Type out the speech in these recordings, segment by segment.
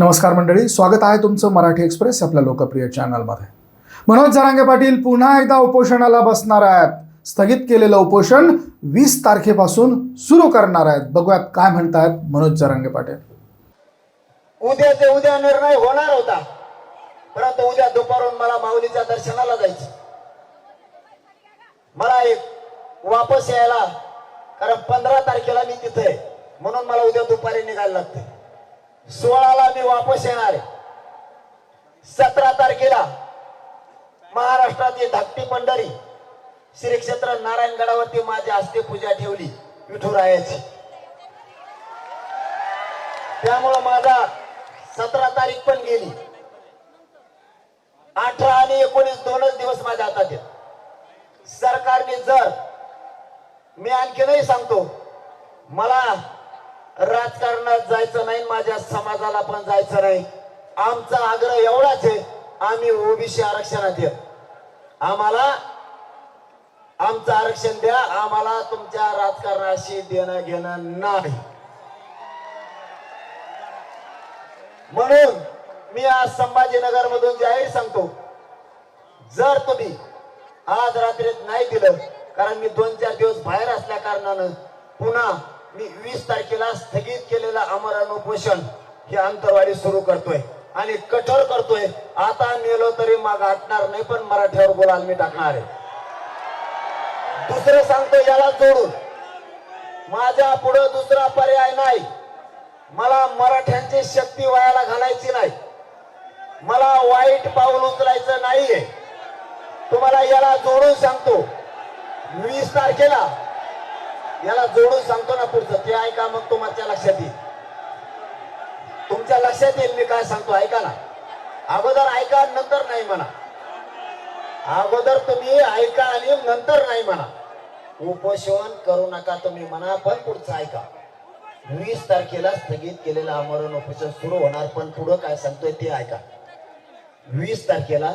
नमस्कार मंडळी स्वागत आहे तुमचं मराठी एक्सप्रेस आपल्या लोकप्रिय चॅनलमध्ये. मनोज जरांगे पाटील पुन्हा एकदा उपोषणाला बसणार आहेत. स्थगित केलेलं उपोषण वीस तारखेपासून सुरू करणार आहेत. बघूयात काय म्हणतायत मनोज जरांगे पाटील. उद्या ते उद्या निर्णय होणार होता. परंतु उद्या दुपारून मला माऊलीच्या दर्शनाला जायचं. मला एक वापस यायला कारण पंधरा तारखेला मी तिथे म्हणून मला उद्या दुपारी निघायला लागते सोळाला मी वापस येणार आहे. सतरा तारखेला महाराष्ट्राची धाकटी पंढरी श्री क्षेत्र नारायणगडावरती माझी हस्ते पूजा ठेवली विठुरायाची. त्यामुळं माझा सतरा तारीख पण गेली. अठरा आणि एकोणीस दोनच दिवस माझ्या हातात येत सरकारने जर मी आणखीनही सांगतो मला राजकारणात जायचं नाही माझ्या समाजाला पण जायचं नाही. आमचा आग्रह एवढाच आहे आम्ही ओबीसी आरक्षणात येत आम्हाला आमचं आरक्षण द्या आम्हाला तुमच्या राजकारणाशी देणं घेणं नाही. म्हणून मी आज संभाजीनगर मधून जाहीर सांगतो जर तुम्ही आज रात्रीत नाही दिलं कारण मी दोन चार दिवस बाहेर असल्या कारणानं पुन्हा मी वीस तारखेला स्थगित केलेलं आमरण उपोषण हे अंतरवाडी सुरू करतोय आणि कठोर करतोय. आता नेलो तरी माग हटणार नाही पण मराठ्यावर बोलाल मी टाकणार आहे. दुसरं सांगतो याला जोडून. माझ्या पुढे दुसरा पर्याय नाही. मला मराठ्यांची शक्ती वायाला घालायची नाही. मला वाईट पाऊल उचलायचं नाहीये. तुम्हाला याला जोडून सांगतो. वीस तारखेला याला जोडून सांगतो ना पुढचं. ते ऐका मग तुमच्या लक्षात येईल. तुमच्या लक्षात येईल मी काय सांगतो ऐका ना. अगोदर ऐका नंतर नाही म्हणा. अगोदर तुम्ही ऐका आणि नंतर नाही म्हणा. उपोषण करू नका तुम्ही म्हणा पण पुढचं ऐका. वीस तारखेला स्थगित केलेलं आमरण उपोषण सुरू होणार पण पुढं काय सांगतोय ते ऐका. वीस तारखेला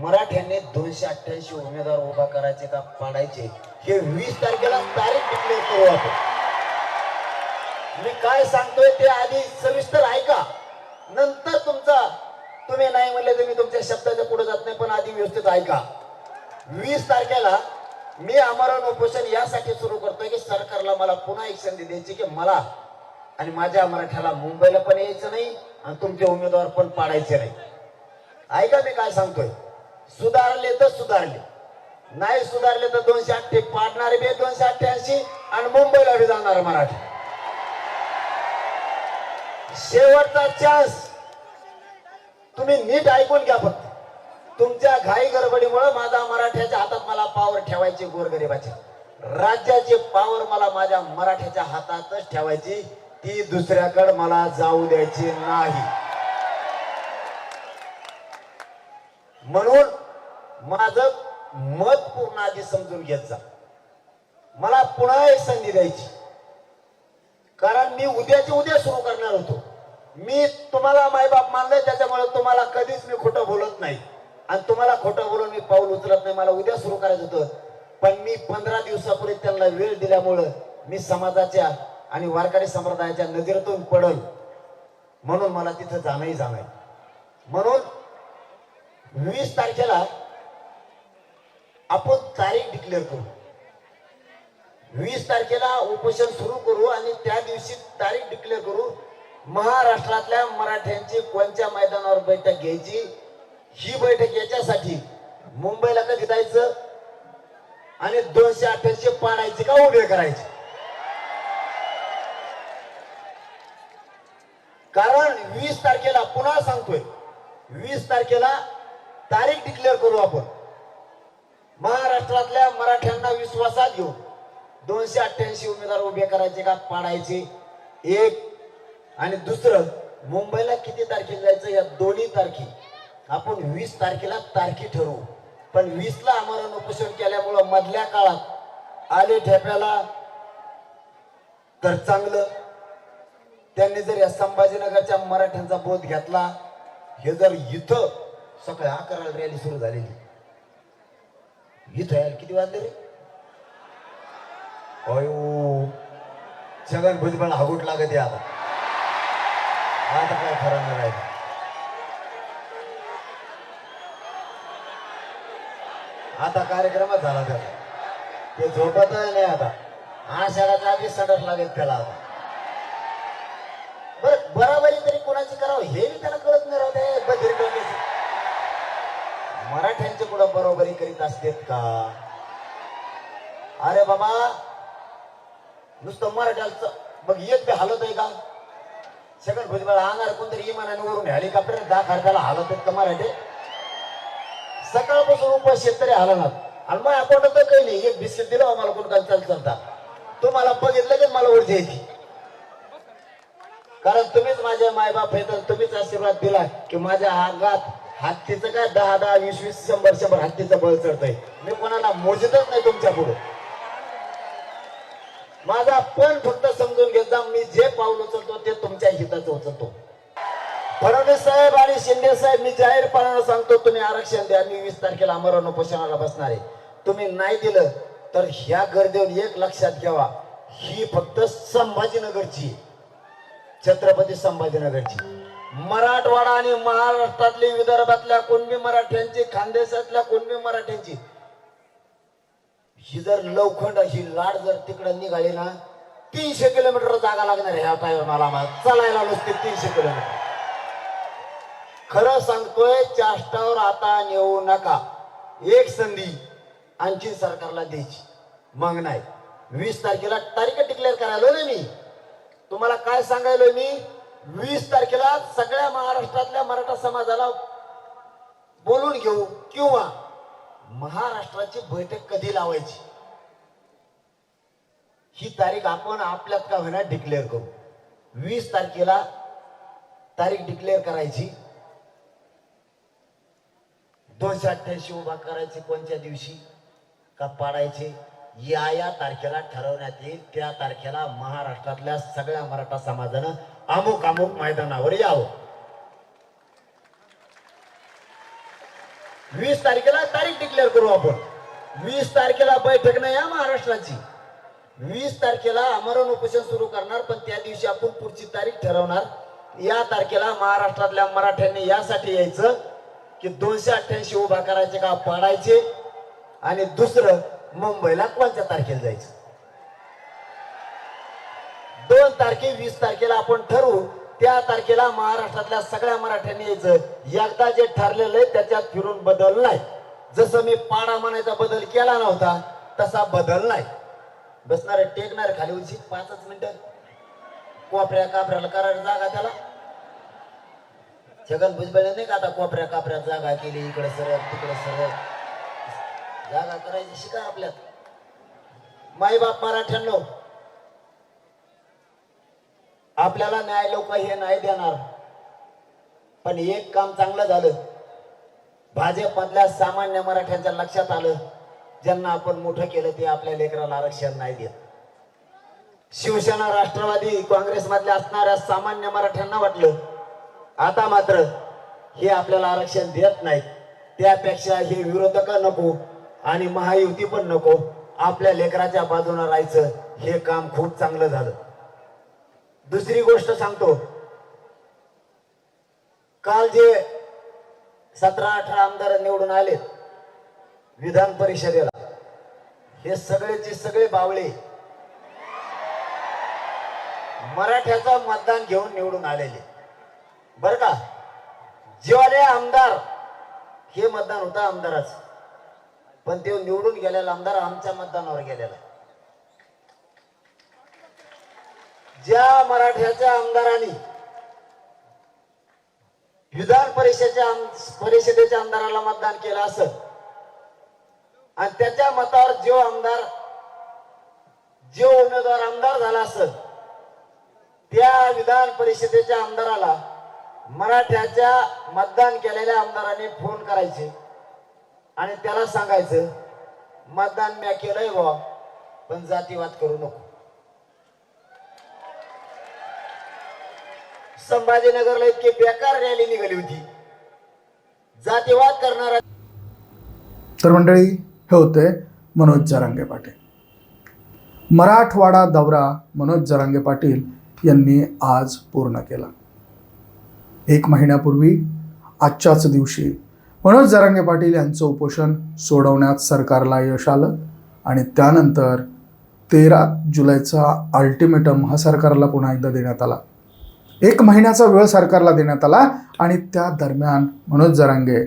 मराठ्यांनी दोनशे अठ्ठ्याऐंशी उमेदवार उभा करायचे का पाडायचे? हे वीस तारखेला तारीख डिक्लेअर करू आपण? मी काय सांगतोय ते आधी सविस्तर ऐका. नंतर तुमचा तुम्ही नाही म्हणले तर मी तुमच्या शब्दाच्या पुढे जात नाही पण आधी व्यवस्थित ऐका. वीस तारखेला मी आमरण उपोषण यासाठी सुरू करतोय की सरकारला मला पुन्हा एक संधी द्यायची की मला आणि माझ्या मराठ्याला मुंबईला पण यायचं नाही आणि तुमचे उमेदवार पण पाडायचे नाही. ऐका मी काय सांगतोय. सुधारले तर सुधारले. नाही सुधारले तर दोनशे अठ्ठे पाडणारे बे दोनशे अठ्ठ्याऐंशी आणि मुंबईला बी जाणार मराठी. शेवटचा चान्स तुम्ही नीट ऐकून घ्या फक्त. तुमच्या घाई गडबडीमुळे माझा मराठ्याच्या हातात मला पावर ठेवायची गोरगरिबाची. राज्याची पावर मला माझ्या मराठ्याच्या हातातच ठेवायची. ती दुसऱ्याकडे मला जाऊ द्यायची नाही. म्हणून माझं मत पूर्ण आधी समजून घेत जा. मला पुन्हा एक संधी द्यायची. कारण मी उद्याची उद्या सुरू करणार होतो. मी तुम्हाला मायबाप मानलंय त्याच्यामुळे तुम्हाला कधीच मी खोटं बोलत नाही. आणि तुम्हाला खोटं बोलून मी पाऊल उचलत नाही. मला उद्या सुरू करायचं होतं. पण मी पंधरा दिवसापूर्वी त्यांना वेळ दिल्यामुळं मी समाजाच्या आणि वारकरी संप्रदायाच्या नजरेतून पडल. म्हणून मला तिथं जाणंही जाणं म्हणून वीस तारखेला आपण तारीख डिक्लेअर करू. वीस तारखेला उपोषण सुरू करू आणि त्या दिवशी तारीख डिक्लेअर करू. महाराष्ट्रातल्या मराठ्यांची कोणत्या मैदानावर बैठक घ्यायची? ही बैठक याच्यासाठी मुंबईला कधी जायचं? आणि दोनशे अठ्ठ्याऐंशी पाडायचे का उभे करायचे? कारण वीस तारखेला पुन्हा सांगतोय. वीस तारखेला तारीख डिक्लेअर करू आपण. महाराष्ट्रातल्या मराठ्यांना विश्वासात घेऊन दोनशे अठ्ठ्याऐंशी उमेदवार उभे करायचे का पाडायचे? एक. आणि दुसरं मुंबईला किती तारखेला जायचं? या दोन्ही तारखे. आपण वीस तारखेला तारखी ठरवू. पण वीसला आम्हाला उपोषण केल्यामुळं मधल्या काळात आले ठेप्याला तर चांगलं. त्यांनी जर या संभाजीनगरच्या मराठ्यांचा बोध घेतला हे जर इथं सकाळी अकराला रॅली सुरू झालेली. ही तयार किती वाजले रे? अयो छगन भुजबळ हागूट लागत या आता. खरं नाही राहिलं. आता कार्यक्रमच झाला त्याचा. ते झोपत नाही आता. आषाढाच्या आधी सडक लागेल त्याला आता. बरं बराबरी तरी कोणाची करावं हे बी त्याला कळत नाही राहते बधिर डोक्याची मराठ्यांचे कुठं बरोबरी करीत असतेत का? अरे बाबा नुसतं मराठ्याचं मग एक ते हालत आहे का? सगळं भुजबळ आणणार कोणतरी इमानाने वरून हेलिकॉप्टर दाखल त्याला हालत आहेत का मराठे? सकाळपासून उपास शेतकरी हालणार आणि मग आपण तर काही नाही. एक बिस्किट दिलं आम्हाला कोण काय चाल चालता? तुम्हाला बघितलं की मला ओढ येते कारण तुम्हीच माझ्या मायबाप आहेत आणि तुम्हीच आशीर्वाद दिला की माझ्या अंगात हत्तीचं काय? दहा दहा वीस वीस शंभर शंभर हत्तीचं बळ चढतंय. मी कोणाला मोजतच नाही तुमच्यापुढे. माझा पण फक्त समजून घेत मी जे पाऊल उचलतो ते तुमच्या हिताचं उचलतो. फडणवीस साहेब आणि शिंदे साहेब मी जाहीरपणानं सांगतो तुम्ही आरक्षण द्या मी वीस तारखेला अमरण उपोषणाला बसणार आहे. तुम्ही नाही दिलं तर ह्या गर्दीवर एक लक्षात घ्यावा. ही फक्त संभाजीनगरची छत्रपती संभाजीनगरची. मराठवाडा आणि महाराष्ट्रातली विदर्भातल्या कुणबी मराठ्यांची खानदेशातल्या कुणबी मराठ्यांची ही जर लवखंड ही लाट जर तिकडं निघाली ना तीनशे किलोमीटर जागा लागणार आहे ह्या टायर मला चालायला नुसते तीनशे किलोमीटर. खरं सांगतोय चाष्टावर आता नेऊ नका. एक संधी आणखी सरकारला द्यायची. मग नाही. वीस तारखेला तारीख डिक्लेअर करायलो ना मी. तुम्हाला काय सांगायलोय मी? वीस तारखेला सगळ्या महाराष्ट्रातल्या मराठा समाजाला बोलून घेऊ किंवा महाराष्ट्राची बैठक कधी लावायची? ही तारीख आपण आपल्यात का होईना डिक्लेअर करू? वीस तारखेला तारीख डिक्लेअर करायची. दोनशे अठ्ठ्याऐंशी उभा करायची कोणत्या दिवशी? का पाडायचे? या या तारखेला ठरवण्यात येईल. त्या तारखेला महाराष्ट्रातल्या सगळ्या मराठा समाजानं अमुक अमुक मैदानावर यावं. वीस तारखेला तारीख डिक्लेअर करू आपण. वीस तारखेला बैठक नाही या महाराष्ट्राची. वीस तारखेला आमरण उपोषण सुरू करणार पण त्या दिवशी आपण पुढची तारीख ठरवणार. या तारखेला महाराष्ट्रातल्या मराठ्यांनी यासाठी यायचं की दोनशे अठ्ठ्याऐंशी उभा करायचे का पाडायचे? आणि दुसरं मुंबईला कोणत्या तारखेला जायचं? दोन तारखे वीस तारखेला आपण ठरवू. त्या तारखेला महाराष्ट्रातल्या सगळ्या मराठ्यांनी यायचं. एकदा जे ठरलेलं आहे त्याच्यात फिरून बदल नाही. जसं मी पाडा म्हणायचा बदल केला नव्हता तसा बदल नाही. बसणार टेकणार खाली उशी पाचच मिनिटं. कोपऱ्या कापऱ्याला करायला जागा त्याला. छगन भुजबळ नाही का आता कोपऱ्या कापऱ्यात जागा केली इकडे सरळ तिकडे सरळ. जागा करायची शिका आपल्यात. माईबाप मराठ्यांनो आपल्याला न्याय लोक हे नाही देणार. पण एक काम चांगलं झालं. भाजपमधल्या सामान्य मराठ्यांच्या लक्षात आलं. ज्यांना आपण मोठं केलं ते आपल्या लेकराला आरक्षण नाही देत. शिवसेना राष्ट्रवादी काँग्रेसमधल्या असणाऱ्या सामान्य मराठ्यांना वाटलं. आता मात्र हे आपल्याला आरक्षण देत नाही त्यापेक्षा हे विरोधक नको आणि महायुती पण नको. आपल्या लेकराच्या बाजूने राहायचं. हे काम खूप चांगलं झालं. दुसरी गोष्ट सांगतो. काल जे सतरा अठरा आमदार निवडून आलेत विधान परिषदेला हे सगळेचे सगळे बावळे मराठ्याचं मतदान घेऊन निवडून आलेले. बर का? जेवाले आमदार हे मतदान होतं आमदाराच. पण ते निवडून गेलेला आमदार आमच्या मतदानावर गेलेला. ज्या मराठ्याच्या आमदारांनी विधान परिषदेच्या आम- परिषदेच्या आमदाराला मतदान केलं असत आणि त्याच्या मतावर जो आमदार जो उमेदवार आमदार झाला असत त्या विधान परिषदेच्या आमदाराला मराठ्याच्या मतदान केलेल्या आमदारांनी फोन करायचे आणि त्याला सांगायचं मतदान म्या केलंय बा पण जातीवाद करू नको. संभाजीनगरला इतकी बेकार रॅली निघाली होती. जातीवाद करणारा तर मंडळी हे होते मनोज जरांगे पाटील. मराठवाडा दौरा मनोज जरांगे पाटील यांनी आज पूर्ण केला. एक महिन्यापूर्वी आजच्याच दिवशी मनोज जरांगे पाटील यांचं उपोषण सोडवण्यात सरकारला यश आलं आणि त्यानंतर तेरा जुलैचा अल्टिमेटम हा सरकारला पुन्हा एकदा देण्यात आला. एक महिन्याचा वेळ सरकारला देण्यात आला आणि त्या दरम्यान मनोज जरांगे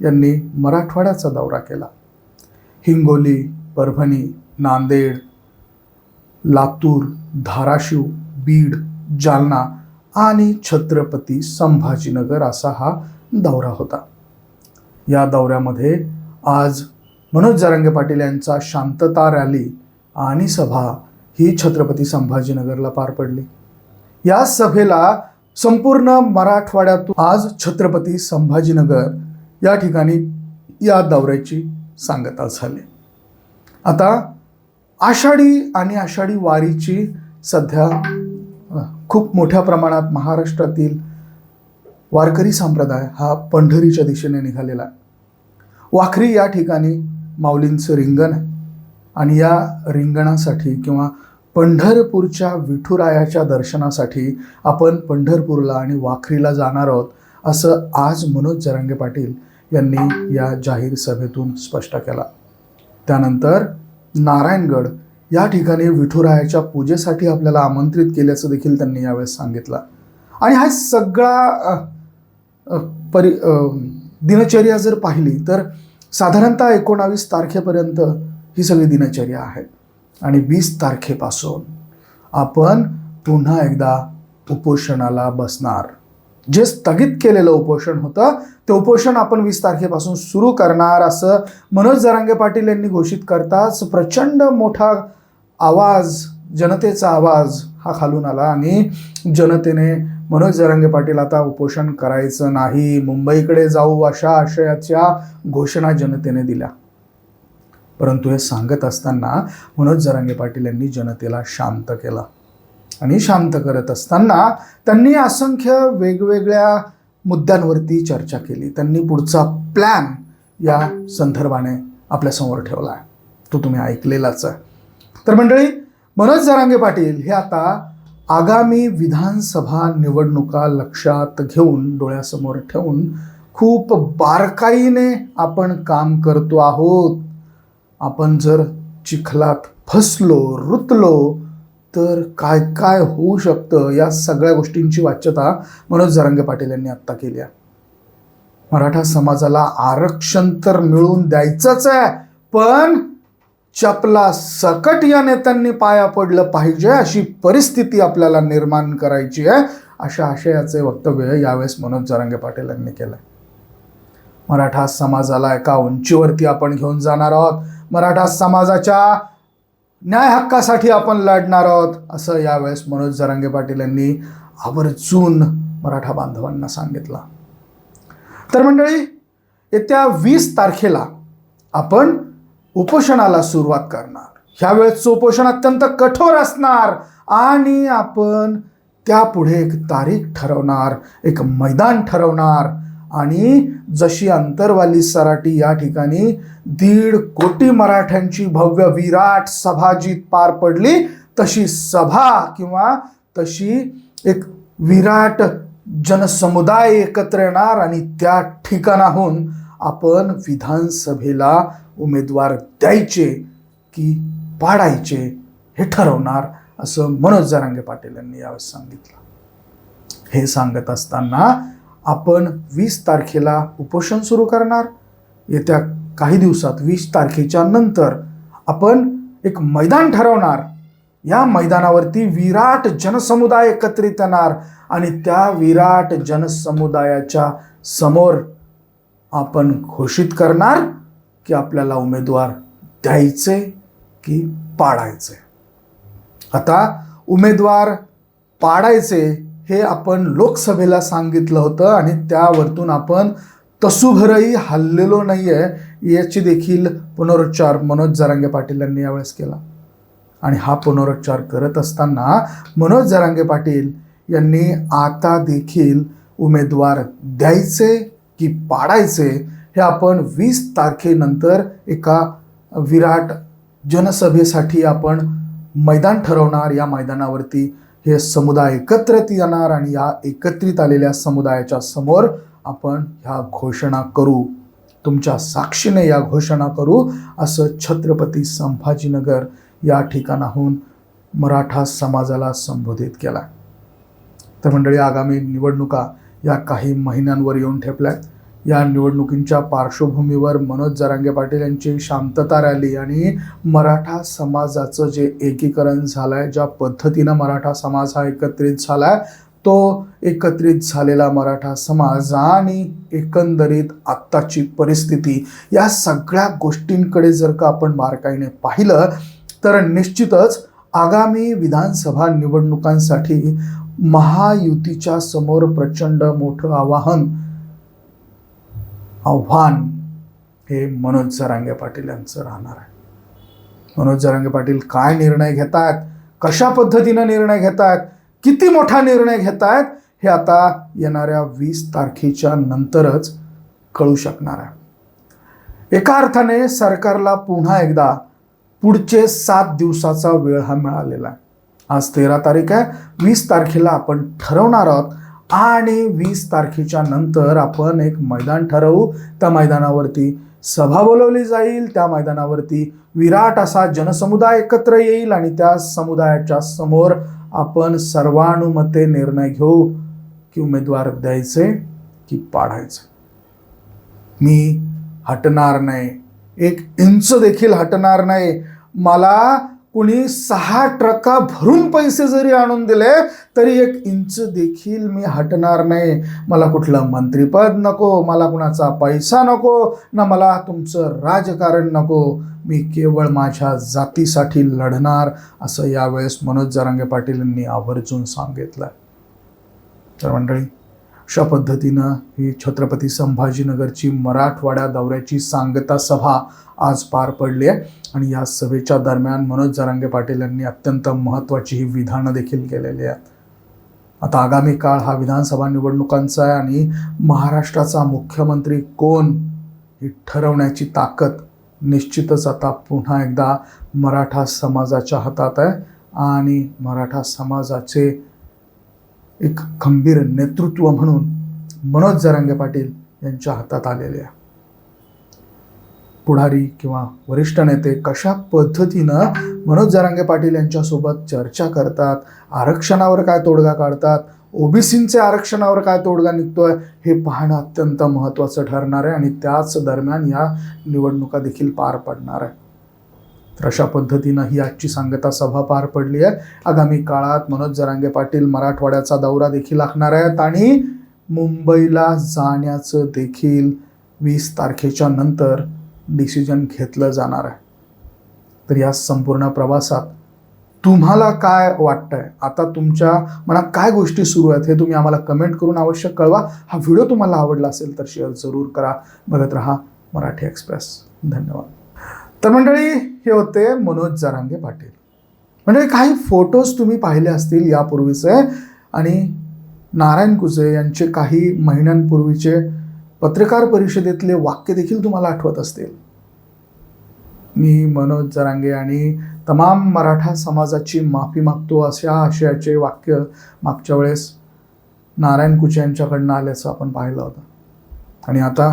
यांनी मराठवाड्याचा दौरा केला. हिंगोली परभणी नांदेड लातूर धाराशिव बीड जालना आणि छत्रपती संभाजीनगर असा हा दौरा होता. या दौऱ्यामध्ये आज मनोज जरांगे पाटील यांचा शांतता रॅली आणि सभा ही छत्रपती संभाजीनगरला पार पडली. या सभेला संपूर्ण मराठवाड्यातून आज छत्रपती संभाजीनगर या ठिकाणी या दौऱ्याची सांगता झाली. आता आषाढी आणि आषाढी वारीची सध्या खूप मोठ्या प्रमाणात महाराष्ट्रातील वारकरी संप्रदाय हा पंढरीच्या दिशेने निघालेला आहे. वाखरी या ठिकाणी माऊलींचं रिंगण आहे आणि या रिंगणासाठी किंवा पंढरपूरच्या विठुरायाच्या दर्शनासाठी आपण पंढरपूरला आणि वाखरीला जाणार आहोत असं आज मनोज जरांगे पाटील यांनी या जाहीर सभेतून स्पष्ट केला. त्यानंतर नारायणगड या ठिकाणी विठुरायाच्या पूजेसाठी आपल्याला आमंत्रित केल्याचं देखील त्यांनी यावेळेस सांगितलं. आणि हा सगळा परि दिनचर्या जर पाहिली तर साधारणतः एकोणावीस तारखेपर्यंत ही सगळी दिनचर्या आहे आणि वीस तारखेपासून आपण पुन्हा एकदा उपोषणाला बसणार. जे स्थगित केलेलं उपोषण होतं ते उपोषण आपण वीस तारखेपासून सुरू करणार असं मनोज जरांगे पाटील यांनी घोषित करताच प्रचंड मोठा आवाज जनतेचा आवाज हा खालून आला आणि जनतेने मनोज जरांगे पाटील आता उपोषण करायचं नाही मुंबईकडे जाऊ अशा आशयाच्या घोषणा जनतेने दिल्या. परंतु हे सांगत असताना मनोज जरांगे पाटील यांनी जनतेला शांत केला. आणि शांत करत असताना त्यांनी असंख्य वेगवेगळ्या मुद्द्यांवरती चर्चा केली. त्यांनी पुढचा प्लॅन या संदर्भाने आपल्यासमोर ठेवला आहे तो तुम्ही ऐकलेलाच आहे. तर मंडळी मनोज जरांगे पाटील हे आता आगामी विधानसभा निवडणुका लक्षात घेऊन डोळ्यासमोर ठेवून खूप बारकाईने आपण काम करतो आहोत. आपण जर चिखलात फसलो रुतलो तर काय काय होऊ शकतं? या सगळ्या गोष्टींची वाच्यता मनोज जरांगे पाटील यांनी आत्ता केली आहे. मराठा समाजाला आरक्षण तर मिळवून द्यायचंच आहे पण चपला सकट या नेत्यांनी पाया पडलं पाहिजे अशी परिस्थिती आपल्याला निर्माण करायची आहे अशा आशयाचे वक्तव्य यावेळेस मनोज जरांगे पाटील यांनी केलं मराठा समाजाला एका उंचीवरती आपण घेऊन जाणार आहोत. मराठा समाजाच्या न्याय हक्कासाठी आपण लढणार आहोत असं यावेळेस मनोज जरांगे पाटील यांनी आवर्जून मराठा बांधवांना सांगितलं. तर मंडळी येत्या वीस तारखेला आपण उपोषणाला सुरुवात करणार. ह्यावेळेसचं उपोषण अत्यंत कठोर असणार आणि आपण त्यापुढे एक तारीख ठरवणार एक मैदान ठरवणार. आणि जशी अंतरवाली सराटी या ठिकाणी दीड कोटी मराठ्यांची भव्य विराट सभा जी पार पडली तशी सभा किंवा तशी एक विराट जनसमुदाय एकत्र येणार आणि त्या ठिकाणाहून आपण विधानसभेला उमेदवार द्यायचे की पाडायचे हे ठरवणार असं मनोज जरांगे पाटील यांनी यावेळेस सांगितलं. हे सांगत असताना आपण वीस तारखेला उपोषण सुरू करणार. येत्या काही दिवसात वीस तारखेच्या नंतर आपण एक मैदान ठरवणार. या मैदानावरती विराट जनसमुदाय एकत्रित येणार आणि त्या विराट जनसमुदायाच्या समोर आपण घोषित करणार की आपल्याला उमेदवार द्यायचे की पाडायचे. आता उमेदवार पाडायचे हे आपण लोकसभेला सांगितलं होतं आणि त्यावरतून आपण तसूभरही हल्लेलो नाही आहे याची देखील पुनरुच्चार मनोज जरांगे पाटील यांनी यावेळेस केला. आणि हा पुनरुच्चार करत असताना मनोज जरांगे पाटील यांनी आता देखील उमेदवार द्यायचे की पाडायचे हे आपण वीस तारखेनंतर एका विराट जनसभेसाठी आपण मैदान ठरवणार या मैदानावरती हे समुदाय एकत्रित येणार आणि या एकत्रित आलेल्या समुदायाच्या समोर आपण ह्या घोषणा करू. तुमच्या साक्षीने या घोषणा करू असं छत्रपती संभाजीनगर या ठिकाणाहून मराठा समाजाला संबोधित केला. तर मंडळी आगामी निवडणुका या काही महिन्यांवर येऊन ठेपल्या आहेत या निवडणुकींच्या पार्श्वभूमीवर मनोज जरांगे पाटील यांची शांतता रॅली आणि मराठा समाजाचं जे एकीकरण झालं आहे ज्या पद्धतीनं मराठा समाज हा एकत्रित झाला आहे तो एकत्रित झालेला मराठा समाज आणि एकंदरीत आत्ताची परिस्थिती या सगळ्या गोष्टींकडे जर का आपण बारकाईने पाहिलं तर निश्चितच आगामी विधानसभा निवडणुकांसाठी महायुतीच्या समोर प्रचंड मोठं आवाहन आव्हान हे मनोज जरांगे पाटील यांचं राहणार आहे. मनोज जरांगे पाटील काय निर्णय घेत आहेत कशा पद्धतीनं निर्णय घेत आहेत किती मोठा निर्णय घेत आहेत हे आता येणाऱ्या वीस तारखेच्या नंतरच कळू शकणार आहे. एका अर्थाने सरकारला पुन्हा एकदा पुढचे सात दिवसाचा वेळ हा मिळालेला आहे. आज तेरा तारीख आहे. वीस तारखेला आपण ठरवणार आहोत आणि वीस तारखेच्या नंतर आपण एक मैदान ठरवू. त्या मैदानावरती सभा बोलवली जाईल. त्या मैदानावरती विराट असा जनसमुदाय एकत्र येईल आणि त्या समुदायाच्या समोर आपण सर्वानुमते निर्णय घेऊ की उमेदवार द्यायचे की पाडायचे. मी हटणार नाही. एक इंच देखील हटणार नाही. मला कुणी सहा ट्रका भरून पैसे जरी आणून दिले तरी एक इंच देखील मी हटणार नाही. मला कुठलं मंत्रीपद नको मला कुणाचा पैसा नको ना मला तुमचं राजकारण नको. मी केवळ माझ्या जातीसाठी लढणार असं यावेळेस मनोज जरांगे पाटील यांनी आवर्जून सांगितलं. तर मंडळी अशा पद्धतीनं ही छत्रपती संभाजीनगरची मराठवाड्या दौऱ्याची सांगता सभा आज पार पडली आहे. आणि या सभेच्या दरम्यान मनोज जरांगे पाटील यांनी अत्यंत महत्त्वाची ही विधानं देखील केलेली आहेत. आता आगामी काळ हा विधानसभा निवडणुकांचा आहे आणि महाराष्ट्राचा मुख्यमंत्री कोण ही ठरवण्याची ताकद निश्चितच आता पुन्हा एकदा मराठा समाजाच्या हातात आहे. आणि मराठा समाजाचे एक खंबीर नेतृत्व म्हणून मनोज जरांगे पाटील यांच्या हातात आलेले आहे. पुढारी किंवा वरिष्ठ नेते कशा पद्धतीनं मनोज जरांगे पाटील यांच्यासोबत चर्चा करतात आरक्षणावर काय तोडगा काढतात ओबीसींचे आरक्षणावर काय तोडगा निघतोय हे पाहणं अत्यंत महत्त्वाचं ठरणार आहे आणि त्याच दरम्यान या निवडणुका देखील पार पडणार आहे. तर अशा पद्धतीनं ही आजची सांगता सभा पार पडली आहे. आगामी काळात मनोज जरांगे पाटील मराठवाड्याचा दौरा देखील आखणार आहेत आणि मुंबईला जाण्याचं देखील वीस तारखेच्या नंतर डिसिजन घेतलं जाणार आहे. तर या संपूर्ण प्रवासात तुम्हाला काय वाटतंय? आता तुमच्या मनात काय गोष्टी सुरू आहेत हे तुम्ही आम्हाला कमेंट करून अवश्य कळवा. हा व्हिडिओ तुम्हाला आवडला असेल तर शेअर जरूर करा. बघत राहा मराठी एक्सप्रेस धन्यवाद. तर मंडळी हे होते मनोज जरांगे पाटील. म्हणजे काही फोटोज तुम्ही पाहिले असतील यापूर्वीचे आणि नारायण कुजे यांचे काही महिन्यांपूर्वीचे पत्रकार परिषदेतले वाक्य देखील तुम्हाला आठवत असतील. मी मनोज जरांगे आणि तमाम मराठा समाजाची माफी मागतो अशा आशयाचे वाक्य मागच्या वेळेस नारायण कुचे यांच्याकडनं आल्याचं आपण पाहिलं होतं. आणि आता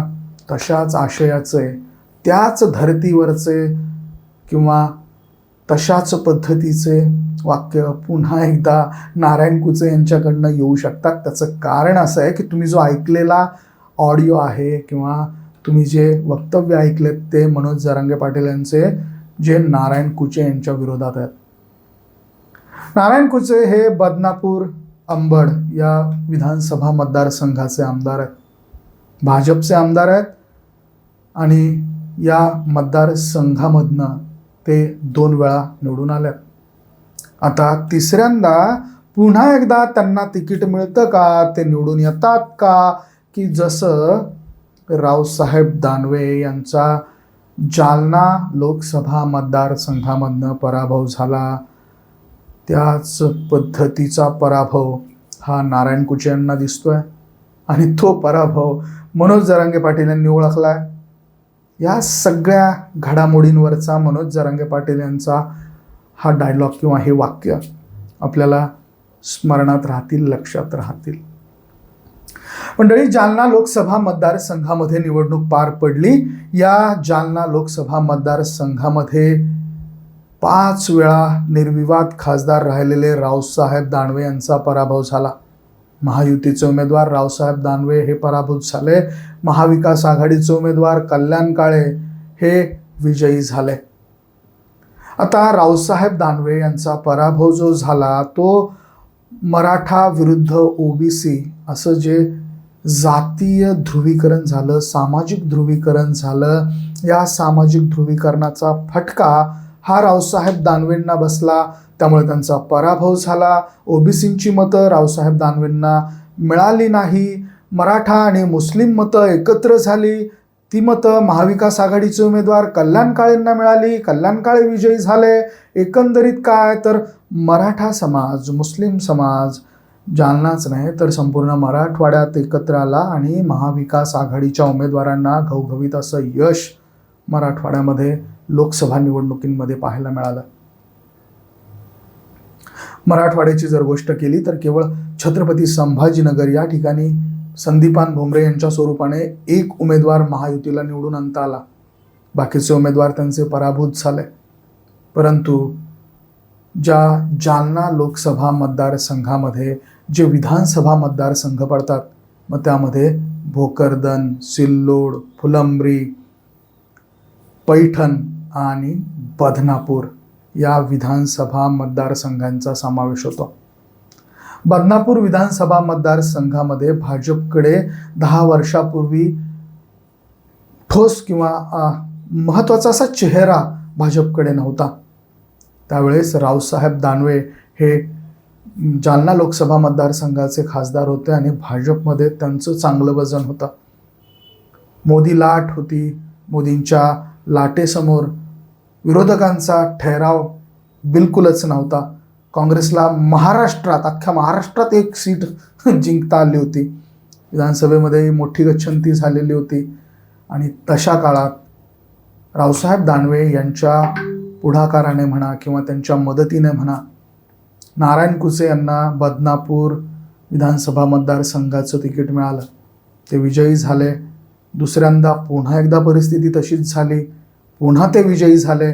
तशाच आशयाचे त्याच धर्तीवरचे किंवा तशाच पद्धतीचे वाक्य पुन्हा एकदा नारायण कुचे यांच्याकडनं येऊ शकतात. त्याचं कारण असं आहे की तुम्ही जो ऐकलेला ऑडिओ आहे किंवा तुम्ही जे वक्तव्य ऐकलेत ते मनोज जरांगे पाटील यांचे जे नारायण कुचे यांच्या विरोधात आहेत. नारायण कुचे हे बदनापूर अंबड या विधानसभा मतदारसंघाचे आमदार आहेत. भाजपचे आमदार आहेत आणि या मतदारसंघामधनं ते दोन वेळा निवडून आल्यात. आता तिसऱ्यांदा पुन्हा एकदा त्यांना तिकीट मिळतं का? ते निवडून येतात का? की जसं रावसाहेब दानवे यांचा जालना लोकसभा मतदारसंघामधनं पराभव झाला. त्याच पद्धतीचा पराभव हा नारायण कुचे यांना दिसतोय. आणि तो पराभव मनोज जरांगे पाटील यांनी आहे या सगळ्या घडामोडींवरचा मनोज जरांगे पाटील यांचा हा डायलॉग किंवा हे वाक्य आपल्याला स्मरणात राहतील लक्षात राहतील. मंडळी जालना लोकसभा मतदारसंघामध्ये निवडणूक पार पडली. या जालना लोकसभा मतदारसंघामध्ये पाच वेळा निर्विवाद खासदार राहिलेले रावसाहेब दानवे यांचा पराभव झाला. महायुतीचे उमेदवार रावसाहेब दानवे हे पराभूत झाले. महाविकास आघाडीचे उमेदवार कल्याण काळे हे विजयी झाले. आता रावसाहेब दानवे यांचा पराभव जो झाला तो मराठा विरुद्ध ओबीसी असं जे जातीय ध्रुवीकरण झालं सामाजिक ध्रुवीकरण झालं या सामाजिक ध्रुवीकरणाचा फटका हा रावसाहेब दानवेंना बसला. त्यामुळे त्यांचा पराभव झाला. ओबीसींची मतं रावसाहेब दानवेंना मिळाली नाही. मराठा आणि मुस्लिम मतं एकत्र झाली. ती मतं महाविकास आघाडीचे उमेदवार कल्याण काळेंना मिळाली. कल्याण काळे विजयी झाले. एकंदरीत काय? तर मराठा समाज मुस्लिम समाज जालनाच नाही तर संपूर्ण मराठवाड्यात एकत्र आला आणि महाविकास आघाडीच्या उमेदवारांना घवघवीत असं यश मराठवाड्यामध्ये लोकसभा निवडणुकींमध्ये पाहायला मिळालं. मराठवाड्याची जर गोष्ट केली तर केवळ छत्रपती संभाजीनगर या ठिकाणी संदीपान भुमरे यांच्या स्वरूपाने एक उमेदवार महायुतीला निवडून आणता आला. बाकीचे उमेदवार त्यांचे पराभूत झाले. परंतु ज्या जालना लोकसभा मतदारसंघामध्ये जे विधानसभा मतदारसंघ पडतात मग त्यामध्ये भोकरदन सिल्लोड फुलंब्री पैठण आणि बदनापूर या विधानसभा मतदारसंघांचा समावेश होतो. बदनापूर विधानसभा मतदारसंघामध्ये भाजपकडे दहा वर्षापूर्वी ठोस किंवा महत्त्वाचा असा चेहरा भाजपकडे नव्हता. त्यावेळेस रावसाहेब दानवे हे जालना लोकसभा मतदारसंघाचे खासदार होते आणि भाजपमध्ये त्यांचं चांगलं वजन होतं. मोदी लाट होती मोदींच्या लाटेसमोर विरोधकांचा ठहराव बिलकुलच नव्हता. काँग्रेसला महाराष्ट्रात अख्ख्या महाराष्ट्रात एक सीट जिंकता आली होती. विधानसभेमध्ये मोठी गच्छंती झालेली होती. आणि तशा काळात रावसाहेब दानवे यांच्या पुढाकाराने म्हणा किंवा त्यांच्या मदतीने म्हणा नारायण कुसे यांना बदनापूर विधानसभा मतदारसंघाचं तिकीट मिळालं. ते विजयी झाले. दुसऱ्यांदा पुन्हा एकदा परिस्थिती तशीच झाली. पुन्हा ते विजयी झाले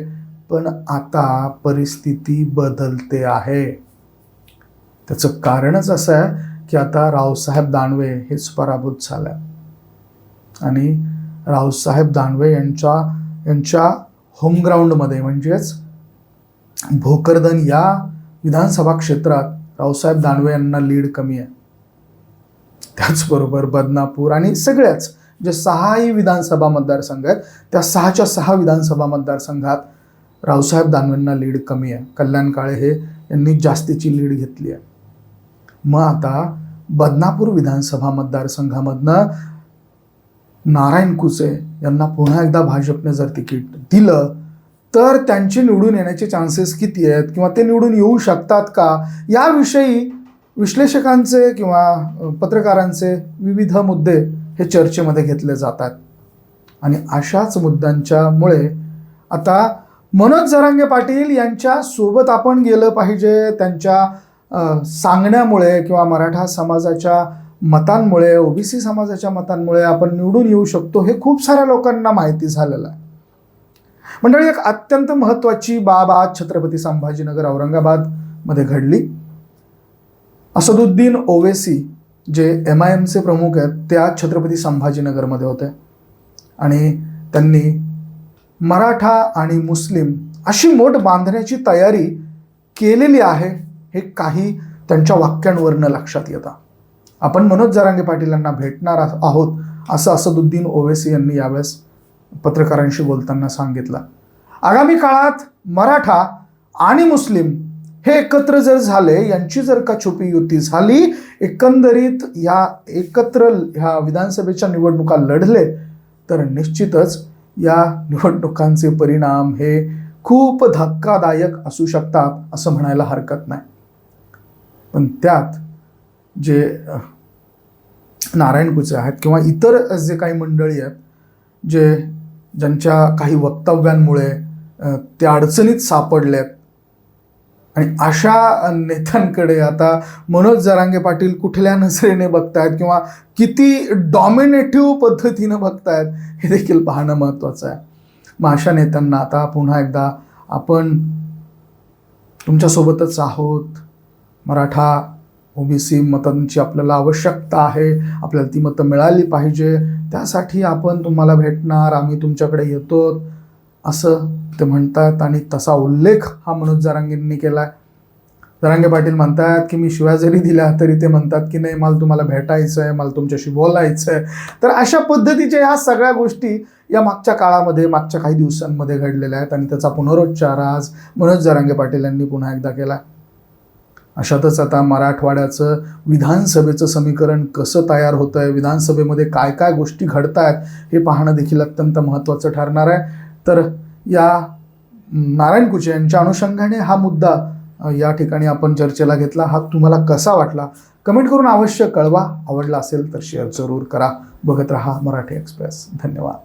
पण आता परिस्थिती बदलते आहे. त्याचं कारणच असं आहे की आता रावसाहेब दानवे हेच पराभूत झालं. आणि रावसाहेब दानवे यांच्या यांच्या होमग्राऊंडमध्ये म्हणजेच भोकरदन या विधानसभा क्षेत्रात रावसाहेब दानवे यांना लीड कमी आहे. त्याचबरोबर बदनापूर आणि सगळ्याच जे सहाही विधानसभा मतदारसंघ आहेत त्या सहाच्या सहा विधानसभा मतदारसंघात रावसाहेब दानवेंना लीड कमी आहे. कल्याण काळे हे यांनी जास्तीची लीड घेतली आहे. मग आता बदनापूर विधानसभा मतदारसंघामधनं नारायण कुचे यांना पुन्हा एकदा भाजपने जर तिकीट दिलं तर त्यांचे निवडून येण्याचे चान्सेस किती आहेत? किंवा ते निवडून येऊ शकतात का? याविषयी विश्लेषकांचे किंवा पत्रकारांचे विविध मुद्दे हे चर्चेमध्ये घेतले जातात. आणि अशाच मुद्द्यांच्यामुळे आता मनोज जरांगे पाटील यांच्या सोबत आपण गेलं पाहिजे. त्यांच्या सांगण्यामुळे किंवा मराठा समाजाच्या मतांमुळे ओबीसी समाजाच्या मतांमुळे आपण निवडून येऊ शकतो हे खूप साऱ्या लोकांना माहिती झालेलं आहे. मंडळी एक अत्यंत महत्त्वाची बाब आज छत्रपती संभाजीनगर औरंगाबादमध्ये घडली. असदुद्दीन ओवेसी जे एम आय एमचे प्रमुख आहेत ते आज छत्रपती संभाजीनगरमध्ये होते. आणि त्यांनी मराठा आणि मुस्लिम अशी मोठ बांधण्याची तयारी केलेली आहे हे काही त्यांच्या वाक्यांवरनं लक्षात येतं. आपण मनोज जरांगे पाटील यांना भेटणार आहोत असं असदुद्दीन ओवेसी यांनी यावेळेस पत्रकारांशी बोलताना सांगितलं. आगामी काळात मराठा आणि मुस्लिम हे एकत्र जर झाले यांची जर का छुपी युती झाली एकंदरीत या एकत्र ह्या विधानसभेच्या निवडणुका लढले तर निश्चितच या निवडणुकांचे परिणाम हे खूप धक्कादायक असू शकतात असं म्हणायला हरकत नाही. पण त्यात जे नारायण कुचे आहेत किंवा इतर जे काही मंडळी आहेत जे ज्यांच्या काही वक्तव्यांमुळे त्या अडचणीत अडचणीत आहेत आणि अशा नेत्यांकडे आता मनोज जरांगे पाटील कुठल्या नजरेने बघतायत किंवा किती डॉमिनेटिव्ह पद्धतीनं बघतायत हे देखील पाहणं महत्त्वाचं आहे. मग अशा नेत्यांना आता पुन्हा एकदा आपण तुमच्यासोबतच आहोत. मराठा ओबीसी मतांची आपल्याला आवश्यकता आहे आपल्याला ती मतं मिळाली पाहिजे. त्यासाठी आपण तुम्हाला भेटणार आम्ही तुमच्याकडे येतो असं ते म्हणतात आणि तसा उल्लेख हा मनोज जरांगेंनी केला आहे जरांगे पाटील म्हणतात की मी शिव्या जरी दिल्या तरी ते म्हणतात की नाही मला तुम्हाला भेटायचं आहे मला तुमच्याशी बोलायचं आहे तर अशा पद्धतीच्या ह्या सगळ्या गोष्टी या मागच्या काळामध्ये मागच्या काही दिवसांमध्ये घडलेल्या आहेत आणि त्याचा पुनरुच्चार आज मनोज जरांगे पाटील यांनी पुन्हा एकदा केला अशातच आता मराठवाड्याचं विधानसभेचं समीकरण कसं तयार होतं आहे विधानसभेमध्ये काय काय गोष्टी घडत आहेत हे पाहणं देखील अत्यंत महत्त्वाचं ठरणार आहे. तर या नारायण कुचे यांच्या अनुषंगाने हा मुद्दा या ठिकाणी आपण चर्चेला घेतला. हा तुम्हाला कसा वाटला? कमेंट करून अवश्य कळवा. आवडला असेल तर शेअर जरूर करा. बघत रहा मराठी एक्सप्रेस. धन्यवाद.